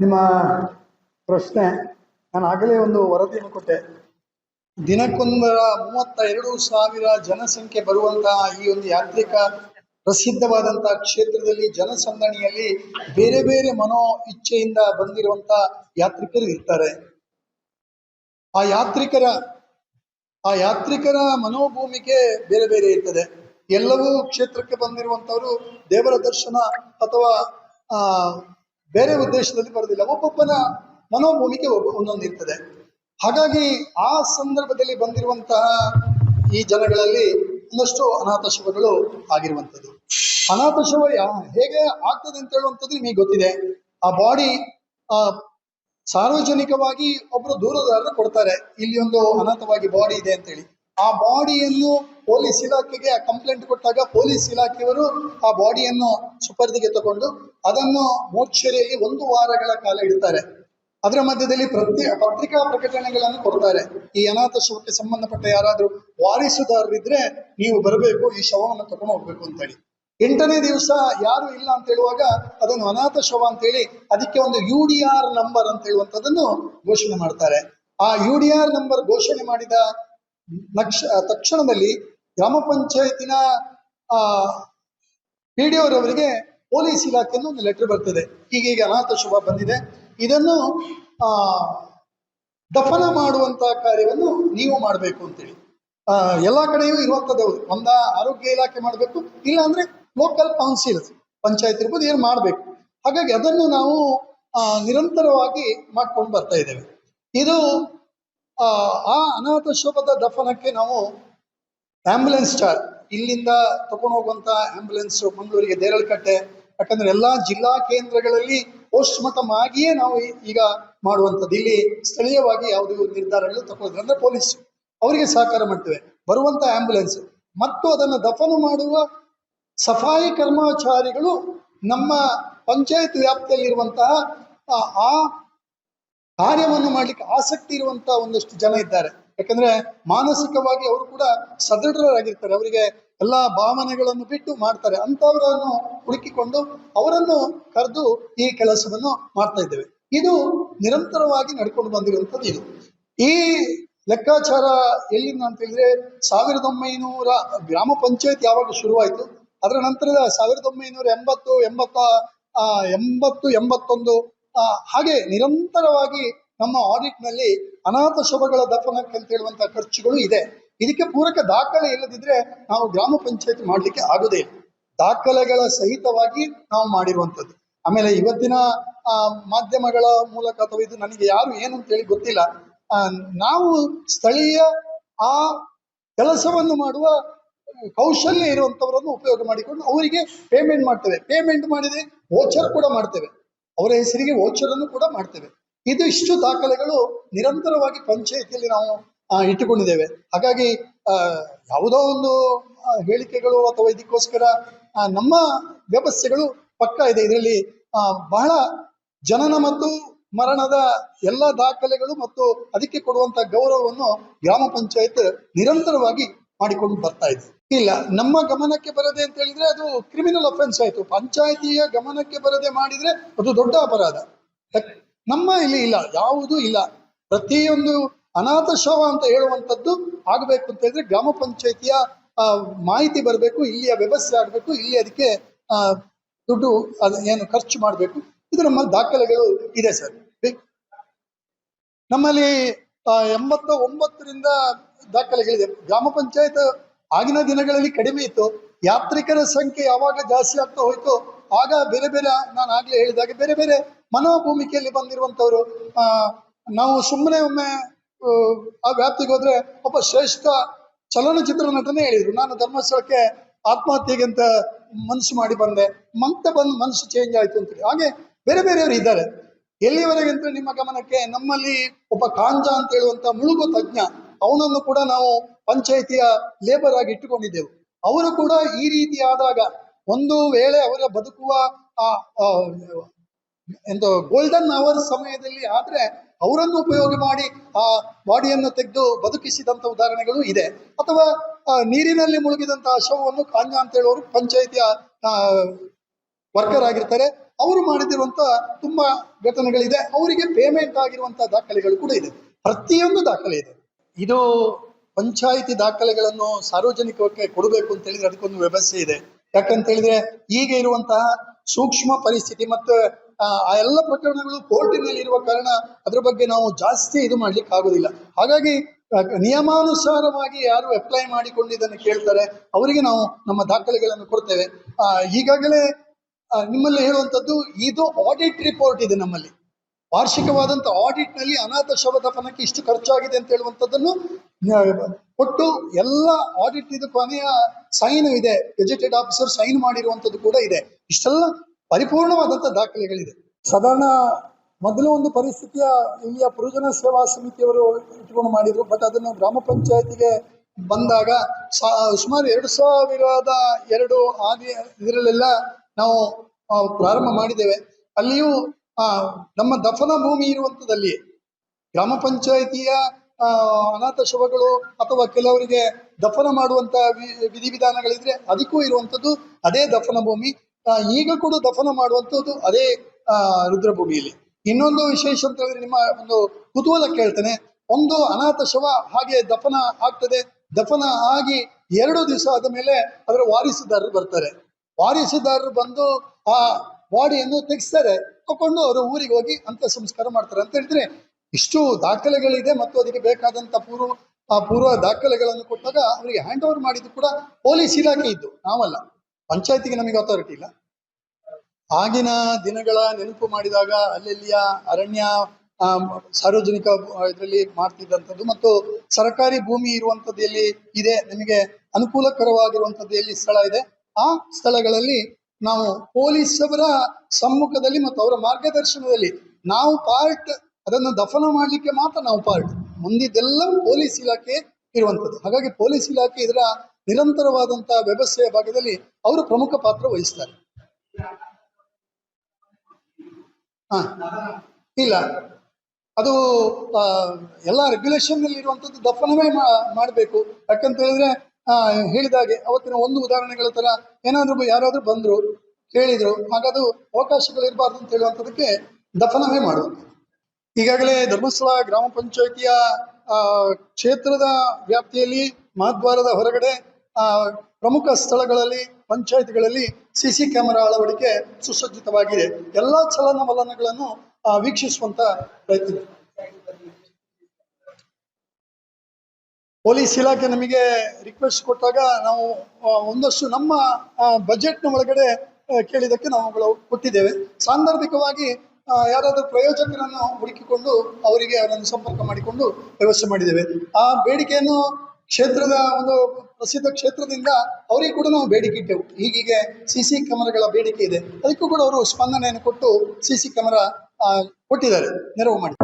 ನಿಮ್ಮ ಪ್ರಶ್ನೆ, ನಾನು ಆಗಲೇ ಒಂದು ವರದಿಯನ್ನು ಕೊಟ್ಟೆ. ದಿನಕ್ಕೊಂದರ ಮೂವತ್ತ ಎರಡು ಸಾವಿರ ಜನಸಂಖ್ಯೆ ಬರುವಂತಹ ಈ ಒಂದು ಯಾತ್ರಿಕ ಪ್ರಸಿದ್ಧವಾದಂತಹ ಕ್ಷೇತ್ರದಲ್ಲಿ ಜನಸಂದಣಿಯಲ್ಲಿ ಬೇರೆ ಬೇರೆ ಮನೋ ಇಚ್ಛೆಯಿಂದ ಬಂದಿರುವಂತ ಯಾತ್ರಿಕರು ಇರ್ತಾರೆ. ಆ ಯಾತ್ರಿಕರ ಆ ಯಾತ್ರಿಕರ ಮನೋಭೂಮಿಕೆ ಬೇರೆ ಬೇರೆ ಇರ್ತದೆ. ಎಲ್ಲವೂ ಕ್ಷೇತ್ರಕ್ಕೆ ಬಂದಿರುವಂತವರು ದೇವರ ದರ್ಶನ ಅಥವಾ, ಆ ಬೇರೆ ಉದ್ದೇಶದಲ್ಲಿ ಬರೋದಿಲ್ಲ. ಒಬ್ಬೊಬ್ಬನ ಮನೋಭೂಮಿಕೆ ಒಬ್ಬ ಒಂದೊಂದು ಇರ್ತದೆ. ಹಾಗಾಗಿ ಆ ಸಂದರ್ಭದಲ್ಲಿ ಬಂದಿರುವಂತಹ ಈ ಜನಗಳಲ್ಲಿ ಒಂದಷ್ಟು ಅನಾಥ ಶವಗಳು ಆಗಿರುವಂಥದ್ದು. ಅನಾಥ ಶವ ಹೇಗೆ ಆಗ್ತದೆ ಅಂತ ಹೇಳುವಂಥದ್ದು ನಿಮಗೆ ಗೊತ್ತಿದೆ. ಆ ಬಾಡಿ, ಆ ಸಾರ್ವಜನಿಕವಾಗಿ ಒಬ್ರು ದೂರದಾರರು ಕೊಡ್ತಾರೆ. ಇಲ್ಲಿ ಒಂದು ಅನಾಥವಾಗಿ ಬಾಡಿ ಇದೆ ಅಂತ ಹೇಳಿ ಆ ಬಾಡಿಯನ್ನು ಪೊಲೀಸ್ ಇಲಾಖೆಗೆ ಕಂಪ್ಲೇಂಟ್ ಕೊಟ್ಟಾಗ ಪೊಲೀಸ್ ಇಲಾಖೆಯವರು ಆ ಬಾಡಿಯನ್ನು ಸುಪರ್ದಿಗೆ ತಗೊಂಡು ಅದನ್ನು ಮೋಕ್ಷರಿಯಲ್ಲಿ ಒಂದು ವಾರಗಳ ಕಾಲ ಇಡ್ತಾರೆ. ಅದರ ಮಧ್ಯದಲ್ಲಿ ಪ್ರತಿ ಪತ್ರಿಕಾ ಪ್ರಕಟಣೆಗಳನ್ನು ಕೊಡ್ತಾರೆ. ಈ ಅನಾಥ ಶವಕ್ಕೆ ಸಂಬಂಧಪಟ್ಟ ಯಾರಾದ್ರೂ ವಾರಿಸುದಾರರಿದ್ರೆ ನೀವು ಬರಬೇಕು, ಈ ಶವವನ್ನು ತಗೊಂಡು ಹೋಗ್ಬೇಕು ಅಂತ ಹೇಳಿ ಎಂಟನೇ ದಿವಸ ಯಾರು ಇಲ್ಲ ಅಂತ ಹೇಳುವಾಗ ಅದನ್ನು ಅನಾಥ ಶವ ಅಂತ ಹೇಳಿ ಅದಕ್ಕೆ ಒಂದು ಯು ಡಿ ಆರ್ ನಂಬರ್ ಅಂತ ಹೇಳುವಂಥದ್ದನ್ನು ಘೋಷಣೆ ಮಾಡ್ತಾರೆ. ಆ ಯು ಡಿ ಆರ್ ನಂಬರ್ ಘೋಷಣೆ ಮಾಡಿದ ನಕ್ಷ ತಕ್ಷಣದಲ್ಲಿ ಗ್ರಾಮ ಪಂಚಾಯತಿನ ಪಿ ಡಿ ಅವರವರಿಗೆ ಪೊಲೀಸ್ ಇಲಾಖೆಯಿಂದ ಒಂದು ಲೆಟರ್ ಬರ್ತದೆ. ಈಗೀಗ ಅನಾಥ ಶುಭ ಬಂದಿದೆ. ಇದನ್ನು, ಆ, ದಫನ ಮಾಡುವಂತ ಕಾರ್ಯವನ್ನು ನೀವು ಮಾಡಬೇಕು ಅಂತೇಳಿ. ಎಲ್ಲಾ ಕಡೆಯೂ ಇರುವಂತದ್ದು ಹೌದು. ಒಂದ ಆರೋಗ್ಯ ಇಲಾಖೆ ಮಾಡಬೇಕು ಇಲ್ಲ ಅಂದ್ರೆ ಲೋಕಲ್ ಕೌನ್ಸಿಲ್ ಪಂಚಾಯತ್ ಇರ್ಬೋದು, ಏನು ಮಾಡಬೇಕು. ಹಾಗಾಗಿ ಅದನ್ನು ನಾವು ನಿರಂತರವಾಗಿ ಮಾಡ್ಕೊಂಡು ಬರ್ತಾ ಇದ್ದೇವೆ. ಇದು ಆ ಅನಾಥ ಶೋಭದ ದಫನಕ್ಕೆ ನಾವು ಆಂಬುಲೆನ್ಸ್ ಚಾರ್ಜ್, ಇಲ್ಲಿಂದ ತಗೊಂಡು ಹೋಗುವಂತ ಆಂಬ್ಯುಲೆನ್ಸ್ ಮಂಗಳೂರಿಗೆ ದೇರಳಕಟ್ಟೆ ಯಾಕಂದ್ರೆ ಎಲ್ಲಾ ಜಿಲ್ಲಾ ಕೇಂದ್ರಗಳಲ್ಲಿ ಪೋಸ್ಟ್ ಮಾರ್ಟಮ್ ಆಗಿಯೇ ನಾವು ಈಗ ಮಾಡುವಂಥದ್ದು. ಇಲ್ಲಿ ಸ್ಥಳೀಯವಾಗಿ ಯಾವುದೇ ನಿರ್ಧಾರಗಳು ತಗೊಳ್ತಾರೆ ಅಂದ್ರೆ ಪೊಲೀಸ್ ಅವರಿಗೆ ಸಹಕಾರ ಮಾಡ್ತೇವೆ. ಬರುವಂತ ಆಂಬುಲೆನ್ಸ್ ಮತ್ತು ಅದನ್ನು ದಫನ ಮಾಡುವ ಸಫಾಯಿ ಕರ್ಮಚಾರಿಗಳು ನಮ್ಮ ಪಂಚಾಯತ್ ವ್ಯಾಪ್ತಿಯಲ್ಲಿರುವಂತಹ ಆ ಕಾರ್ಯವನ್ನು ಮಾಡ್ಲಿಕ್ಕೆ ಆಸಕ್ತಿ ಇರುವಂತ ಒಂದಷ್ಟು ಜನ ಇದ್ದಾರೆ. ಯಾಕಂದ್ರೆ ಮಾನಸಿಕವಾಗಿ ಅವರು ಕೂಡ ಸದೃಢರಾಗಿರ್ತಾರೆ. ಅವರಿಗೆ ಎಲ್ಲಾ ಭಾವನೆಗಳನ್ನು ಬಿಟ್ಟು ಮಾಡ್ತಾರೆ. ಅಂತವರನ್ನು ಹುಡುಕಿಕೊಂಡು ಅವರನ್ನು ಕರೆದು ಈ ಕೆಲಸವನ್ನು ಮಾಡ್ತಾ ಇದ್ದೇವೆ. ಇದು ನಿರಂತರವಾಗಿ ನಡ್ಕೊಂಡು ಬಂದಿರುವಂಥದ್ದು ಇದು. ಈ ಲೆಕ್ಕಾಚಾರ ಎಲ್ಲಿಂದ ಅಂತ ಹೇಳಿದ್ರೆ ಸಾವಿರದ ಒಂಬೈನೂರ ಗ್ರಾಮ ಪಂಚಾಯತ್ ಯಾವಾಗ ಶುರುವಾಯಿತು? ಅದರ ನಂತರದ ಸಾವಿರದ ಒಂಬೈನೂರ ಎಂಬತ್ತು, ಎಂಬತ್ತ ಎಂಬತ್ತು, ಎಂಬತ್ತೊಂದು ಹಾಗೆ ನಿರಂತರವಾಗಿ ನಮ್ಮ ಆಡಿಟ್ನಲ್ಲಿ ಅನಾಥ ಶವಗಳ ದಫನಕ್ಕೆ ಅಂತ ಹೇಳುವಂತಹ ಖರ್ಚುಗಳು ಇದೆ. ಇದಕ್ಕೆ ಪೂರಕ ದಾಖಲೆ ಇಲ್ಲದಿದ್ರೆ ನಾವು ಗ್ರಾಮ ಪಂಚಾಯತ್ ಮಾಡಲಿಕ್ಕೆ ಆಗೋದೇ ದಾಖಲೆಗಳ ಸಹಿತವಾಗಿ ನಾವು ಮಾಡಿರುವಂಥದ್ದು. ಆಮೇಲೆ ಇವತ್ತಿನ ಮಾಧ್ಯಮಗಳ ಮೂಲಕ ಅಥವಾ ಇದು ನನಗೆ ಯಾರು ಏನು ಅಂತ ಹೇಳಿ ಗೊತ್ತಿಲ್ಲ. ನಾವು ಸ್ಥಳೀಯ ಆ ಕೆಲಸವನ್ನು ಮಾಡುವ ಕೌಶಲ್ಯ ಇರುವಂತವರನ್ನು ಉಪಯೋಗ ಮಾಡಿಕೊಂಡು ಅವರಿಗೆ ಪೇಮೆಂಟ್ ಮಾಡ್ತೇವೆ. ಪೇಮೆಂಟ್ ಮಾಡಿದ್ರೆ ವೋಚರ್ ಕೂಡ ಮಾಡ್ತೇವೆ. ಅವರ ಹೆಸರಿಗೆ ಓಚರನ್ನು ಕೂಡ ಮಾಡ್ತೇವೆ. ಇದು ಇಷ್ಟು ದಾಖಲೆಗಳು ನಿರಂತರವಾಗಿ ಪಂಚಾಯಿತಿಯಲ್ಲಿ ನಾವು ಇಟ್ಟುಕೊಂಡಿದ್ದೇವೆ. ಹಾಗಾಗಿ ಯಾವುದೋ ಒಂದು ಹೇಳಿಕೆಗಳು ಅಥವಾ ಇದಕ್ಕೋಸ್ಕರ ನಮ್ಮ ವ್ಯವಸ್ಥೆಗಳು ಪಕ್ಕ ಇದೆ. ಇದರಲ್ಲಿ ಬಹಳ ಜನನ ಮತ್ತು ಮರಣದ ಎಲ್ಲ ದಾಖಲೆಗಳು ಮತ್ತು ಅದಕ್ಕೆ ಕೊಡುವಂತ ಗೌರವವನ್ನು ಗ್ರಾಮ ಪಂಚಾಯತ್ ನಿರಂತರವಾಗಿ ಮಾಡಿಕೊಂಡು ಬರ್ತಾ ಇದೆ. ಇಲ್ಲ, ನಮ್ಮ ಗಮನಕ್ಕೆ ಬರದೆ ಅಂತ ಹೇಳಿದ್ರೆ ಅದು ಕ್ರಿಮಿನಲ್ ಅಫೆನ್ಸ್ ಆಯ್ತು. ಪಂಚಾಯತಿಯ ಗಮನಕ್ಕೆ ಬರದೆ ಮಾಡಿದ್ರೆ ಅದು ದೊಡ್ಡ ಅಪರಾಧ. ನಮ್ಮ ಇಲ್ಲಿ ಇಲ್ಲ, ಯಾವುದು ಇಲ್ಲ. ಪ್ರತಿಯೊಂದು ಅನಾಥ ಶವ ಅಂತ ಹೇಳುವಂಥದ್ದು ಆಗಬೇಕು ಅಂತ ಹೇಳಿದ್ರೆ ಗ್ರಾಮ ಪಂಚಾಯತಿಯ ಮಾಹಿತಿ ಬರಬೇಕು, ಇಲ್ಲಿಯ ವ್ಯವಸ್ಥೆ ಆಗಬೇಕು, ಇಲ್ಲಿ ಅದಕ್ಕೆ ದುಡ್ಡು, ಅದು ಏನು ಖರ್ಚು ಮಾಡಬೇಕು. ಇದು ನಮ್ಮಲ್ಲಿ ದಾಖಲೆಗಳು ಇದೆ ಸರ್. ನಮ್ಮಲ್ಲಿ ಎಂಬತ್ತ ಒಂಬತ್ತರಿಂದ ದಾಖಲೆಗಳಿದೆ. ಗ್ರಾಮ ಪಂಚಾಯತ್ ಆಗಿನ ದಿನಗಳಲ್ಲಿ ಕಡಿಮೆ ಇತ್ತು. ಯಾತ್ರಿಕರ ಸಂಖ್ಯೆ ಯಾವಾಗ ಜಾಸ್ತಿ ಆಗ್ತಾ ಹೋಯ್ತು ಆಗ ಬೇರೆ ಬೇರೆ ನಾನು ಆಗ್ಲೇ ಹೇಳಿದಾಗ ಬೇರೆ ಬೇರೆ ಮನೋಭೂಮಿಕೆಯಲ್ಲಿ ಬಂದಿರುವಂತವರು ಆ ನಾವು ಸುಮ್ಮನೆ ಒಮ್ಮೆ ಆ, ವ್ಯಾಪ್ತಿಗೆ ಹೋದ್ರೆ ಒಬ್ಬ ಶ್ರೇಷ್ಠ ಚಲನಚಿತ್ರ ನಟನೆ ಹೇಳಿದ್ರು. ನಾನು ಧರ್ಮಸ್ಥಳಕ್ಕೆ ಆತ್ಮಹತ್ಯೆಗೆ ಅಂತ ಮನಸ್ಸು ಮಾಡಿ ಬಂದೆ. ಮತ್ತೆ ಬಂದು ಮನಸ್ಸು ಚೇಂಜ್ ಆಯ್ತು ಅಂತ ಹೇಳಿ. ಹಾಗೆ ಬೇರೆ ಬೇರೆಯವರು ಇದ್ದಾರೆ. ಎಲ್ಲಿವರೆಗೆ ಅಂತ ನಿಮ್ಮ ಗಮನಕ್ಕೆ ನಮ್ಮಲ್ಲಿ ಒಬ್ಬ ಕಾಂಜ ಅಂತ ಹೇಳುವಂತ ಮುಳುಗು ತಜ್ಞ ಅವನನ್ನು ಕೂಡ ನಾವು ಪಂಚಾಯಿತಿಯ ಲೇಬರ್ ಆಗಿ ಇಟ್ಟುಕೊಂಡಿದ್ದೆವು. ಅವರು ಕೂಡ ಈ ರೀತಿ ಆದಾಗ ಒಂದು ವೇಳೆ ಅವರ ಬದುಕುವ, ಆ ಎಂದು ಗೋಲ್ಡನ್ ಅವರ್ ಸಮಯದಲ್ಲಿ ಆದ್ರೆ ಅವರನ್ನು ಉಪಯೋಗ ಮಾಡಿ ಆ ಬಾಡಿಯನ್ನು ತೆಗೆದು ಬದುಕಿಸಿದಂತ ಉದಾಹರಣೆಗಳು ಇದೆ. ಅಥವಾ ನೀರಿನಲ್ಲಿ ಮುಳುಗಿದಂತಹ ಶವವನ್ನು ಕಾಂಜ ಅಂತ ಹೇಳುವವರು ಪಂಚಾಯಿತಿಯ ವರ್ಕರ್ ಆಗಿರ್ತಾರೆ. ಅವರು ಮಾಡಿದಿರುವಂತ ತುಂಬಾ ಘಟನೆಗಳಿದೆ. ಅವರಿಗೆ ಪೇಮೆಂಟ್ ಆಗಿರುವಂತಹ ದಾಖಲೆಗಳು ಕೂಡ ಇದೆ. ಪ್ರತಿಯೊಂದು ದಾಖಲೆ ಇದೆ. ಇದು ಪಂಚಾಯಿತಿ ದಾಖಲೆಗಳನ್ನು ಸಾರ್ವಜನಿಕಕ್ಕೆ ಕೊಡಬೇಕು ಅಂತ ಹೇಳಿದ್ರೆ ಅದಕ್ಕೊಂದು ವ್ಯವಸ್ಥೆ ಇದೆ. ಯಾಕಂತ ಹೇಳಿದ್ರೆ ಈಗ ಇರುವಂತಹ ಸೂಕ್ಷ್ಮ ಪರಿಸ್ಥಿತಿ ಮತ್ತು, ಆ ಎಲ್ಲ ಪ್ರಕರಣಗಳು ಕೋರ್ಟಿನಲ್ಲಿ ಇರುವ ಕಾರಣ ಅದ್ರ ಬಗ್ಗೆ ನಾವು ಜಾಸ್ತಿ ಇದು ಮಾಡ್ಲಿಕ್ಕೆ ಆಗುದಿಲ್ಲ. ಹಾಗಾಗಿ ನಿಯಮಾನುಸಾರವಾಗಿ ಯಾರು ಅಪ್ಲೈ ಮಾಡಿಕೊಂಡಿದ್ದನ್ನು ಕೇಳ್ತಾರೆ, ಅವರಿಗೆ ನಾವು ನಮ್ಮ ದಾಖಲೆಗಳನ್ನು ಕೊಡ್ತೇವೆ. ಈಗಾಗಲೇ ನಿಮ್ಮಲ್ಲಿ ಹೇಳುವಂಥದ್ದು, ಇದು ಆಡಿಟ್ ರಿಪೋರ್ಟ್ ಇದೆ ನಮ್ಮಲ್ಲಿ. ವಾರ್ಷಿಕವಾದಂಥ ಆಡಿಟ್ನಲ್ಲಿ ಅನಾಥ ಶವ ದಫನಕ್ಕೆ ಇಷ್ಟು ಖರ್ಚಾಗಿದೆ ಅಂತ ಹೇಳುವಂಥದ್ದನ್ನು ಕೊಟ್ಟು ಎಲ್ಲ ಆಡಿಟ್ ಇದು ಕೊನೆಯ ಸೈನ್ ಇದೆ. ಗೆಜೆಟೆಡ್ ಆಫೀಸರ್ ಸೈನ್ ಮಾಡಿರುವಂಥದ್ದು ಕೂಡ ಇದೆ. ಇಷ್ಟೆಲ್ಲ ಪರಿಪೂರ್ಣವಾದಂಥ ದಾಖಲೆಗಳಿದೆ. ಸಾಧಾರಣ ಮೊದಲು ಒಂದು ಪರಿಸ್ಥಿತಿಯ ಇಲ್ಲಿಯ ಪುರುಜನ ಸೇವಾ ಸಮಿತಿಯವರು ಇಟ್ಕೊಂಡು ಮಾಡಿದ್ರು. ಬಟ್ ಅದನ್ನು ಗ್ರಾಮ ಪಂಚಾಯತಿಗೆ ಬಂದಾಗ ಸುಮಾರು ಎರಡು ಸಾವಿರದ ಎರಡು ಆದಿ, ಇದರಲ್ಲೆಲ್ಲ ನಾವು ಪ್ರಾರಂಭ ಮಾಡಿದ್ದೇವೆ. ಅಲ್ಲಿಯೂ ನಮ್ಮ ದಫನ ಭೂಮಿ ಇರುವಂಥದ್ದಲ್ಲಿ ಗ್ರಾಮ ಪಂಚಾಯಿತಿಯ ಅನಾಥ ಶವಗಳು ಅಥವಾ ಕೆಲವರಿಗೆ ದಫನ ಮಾಡುವಂತಹ ವಿಧಿವಿಧಾನಗಳಿದ್ರೆ ಅದಕ್ಕೂ ಇರುವಂಥದ್ದು ಅದೇ ದಫನ ಭೂಮಿ. ಈಗ ಕೂಡ ದಫನ ಮಾಡುವಂಥದ್ದು ಅದೇ ರುದ್ರಭೂಮಿಯಲ್ಲಿ. ಇನ್ನೊಂದು ವಿಶೇಷ ಅಂತ ಹೇಳಿದ್ರೆ ನಿಮ್ಮ ಒಂದು ಕುತೂಹಲ ಕೇಳ್ತೇನೆ. ಒಂದು ಅನಾಥ ಶವ ಹಾಗೆ ದಫನ ಆಗ್ತದೆ. ದಫನ ಆಗಿ ಎರಡು ದಿವಸ ಆದ ಮೇಲೆ ಅದರ ವಾರಿಸುದಾರರು ಬರ್ತಾರೆ. ವಾರಿಸುದಾರರು ಬಂದು ಆ ಬಾಡಿಯನ್ನು ತೆಗೆಸ್ತಾರೆ ತಗೊಂಡು ಅವರು ಊರಿಗೆ ಹೋಗಿ ಅಂತ ಸಂಸ್ಕಾರ ಮಾಡ್ತಾರೆ ಅಂತ ಹೇಳಿದ್ರೆ ಇಷ್ಟು ದಾಖಲೆಗಳಿದೆ ಮತ್ತು ಅದಕ್ಕೆ ಬೇಕಾದಂತ ಪೂರ್ವ ಪೂರ್ವ ದಾಖಲೆಗಳನ್ನು ಕೊಟ್ಟಾಗ ಅವರಿಗೆ ಹ್ಯಾಂಡ್ ಓವರ್ ಮಾಡಿದ್ದು ಕೂಡ ಪೊಲೀಸ್ ಇಲಾಖೆ ಇದ್ದು, ನಾವಲ್ಲ. ಪಂಚಾಯತಿಗೆ ನಮಗೆ ಅಥಾರಿಟಿ ಇಲ್ಲ. ಆಗಿನ ದಿನಗಳ ನೆನಪು ಮಾಡಿದಾಗ ಅಲ್ಲೆಲ್ಲಿಯ ಅರಣ್ಯ ಸಾರ್ವಜನಿಕ ಇದರಲ್ಲಿ ಮಾಡ್ತಿದ್ದಂಥದ್ದು ಮತ್ತು ಸರ್ಕಾರಿ ಭೂಮಿ ಇರುವಂಥದ್ದು ಇದೆ, ನಿಮಗೆ ಅನುಕೂಲಕರವಾಗಿರುವಂಥದ್ದು ಎಲ್ಲಿ ಸ್ಥಳ ಇದೆ. ಆ ಸ್ಥಳಗಳಲ್ಲಿ ನಾವು ಪೊಲೀಸರ ಸಮ್ಮುಖದಲ್ಲಿ ಮತ್ತು ಅವರ ಮಾರ್ಗದರ್ಶನದಲ್ಲಿ ನಾವು ಪಾರ್ಟ್ ಅದನ್ನು ದಫನ ಮಾಡಲಿಕ್ಕೆ ಮಾತ್ರ ನಾವು ಪಾರ್ಟ್ ಮುಂದಿದ್ದೆಲ್ಲ ಪೊಲೀಸ್ ಇಲಾಖೆ ಇರುವಂಥದ್ದು. ಹಾಗಾಗಿ ಪೊಲೀಸ್ ಇಲಾಖೆ ಇದರ ನಿರಂತರವಾದಂತಹ ವ್ಯವಸ್ಥೆಯ ಭಾಗದಲ್ಲಿ ಅವರು ಪ್ರಮುಖ ಪಾತ್ರ ವಹಿಸ್ತಾರೆ. ಹಾ. ಇಲ್ಲ. ಅದು ಎಲ್ಲ ರೆಗ್ಯುಲೇಷನ್ನಲ್ಲಿ ಇರುವಂತದ್ದು ದಫನವೇ ಮಾಡಬೇಕು. ಯಾಕಂತ ಹೇಳಿದ್ರೆ ಹೇಳಿದಾಗೆ ಅವತ್ತಿನ ಒಂದು ಉದಾಹರಣೆಗಳ ತರ ಏನಾದ್ರು ಯಾರಾದ್ರೂ ಬಂದ್ರು ಕೇಳಿದರು ಹಾಗಾದ್ರೂ ಅವಕಾಶಗಳು ಇರಬಾರ್ದು ಅಂತ ಹೇಳುವಂಥದ್ದಕ್ಕೆ ದಫನವೇ ಮಾಡುವಂಥದ್ದು ಈಗಾಗಲೇ ಧರ್ಮಸ್ಥಳ ಗ್ರಾಮ ಪಂಚಾಯಿತಿಯ ಕ್ಷೇತ್ರದ ವ್ಯಾಪ್ತಿಯಲ್ಲಿ ಮಹಾದ್ವಾರದ ಹೊರಗಡೆ ಆ, ಪ್ರಮುಖ ಸ್ಥಳಗಳಲ್ಲಿ ಪಂಚಾಯತ್ಗಳಲ್ಲಿ ಸಿಸಿ ಕ್ಯಾಮೆರಾ ಅಳವಡಿಕೆ ಸುಸಜ್ಜಿತವಾಗಿದೆ. ಎಲ್ಲಾ ಚಲನವಲನಗಳನ್ನು ವೀಕ್ಷಿಸುವಂತ ಪ್ರಯತ್ನ ಪೊಲೀಸ್ ಇಲಾಖೆ ನಮಗೆ ರಿಕ್ವೆಸ್ಟ್ ಕೊಟ್ಟಾಗ ನಾವು ಒಂದಷ್ಟು ನಮ್ಮ ಬಜೆಟ್ನ ಒಳಗಡೆ ಕೇಳಿದ್ದಕ್ಕೆ ನಾವುಗಳು ಕೊಟ್ಟಿದ್ದೇವೆ. ಸಾಂದರ್ಭಿಕವಾಗಿ ಯಾರಾದರೂ ಪ್ರಯೋಜಕರನ್ನು ಹುಡುಕಿಕೊಂಡು ಅವರಿಗೆ ಅದನ್ನು ಸಂಪರ್ಕ ಮಾಡಿಕೊಂಡು ವ್ಯವಸ್ಥೆ ಮಾಡಿದ್ದೇವೆ. ಆ ಬೇಡಿಕೆಯನ್ನು ಕ್ಷೇತ್ರದ ಒಂದು ಪ್ರಸಿದ್ಧ ಕ್ಷೇತ್ರದಿಂದ ಅವರಿಗೆ ಕೂಡ ನಾವು ಬೇಡಿಕೆ ಇಟ್ಟೆವು. ಹೀಗೀಗೆ ಸಿ ಸಿ ಕ್ಯಾಮರಾಗಳ ಬೇಡಿಕೆ ಇದೆ. ಅದಕ್ಕೂ ಕೂಡ ಅವರು ಸ್ಪಂದನೆಯನ್ನು ಕೊಟ್ಟು ಸಿ ಸಿ ಕ್ಯಾಮರಾ ಕೊಟ್ಟಿದ್ದಾರೆ. ನೆರವು ಮಾಡಿ.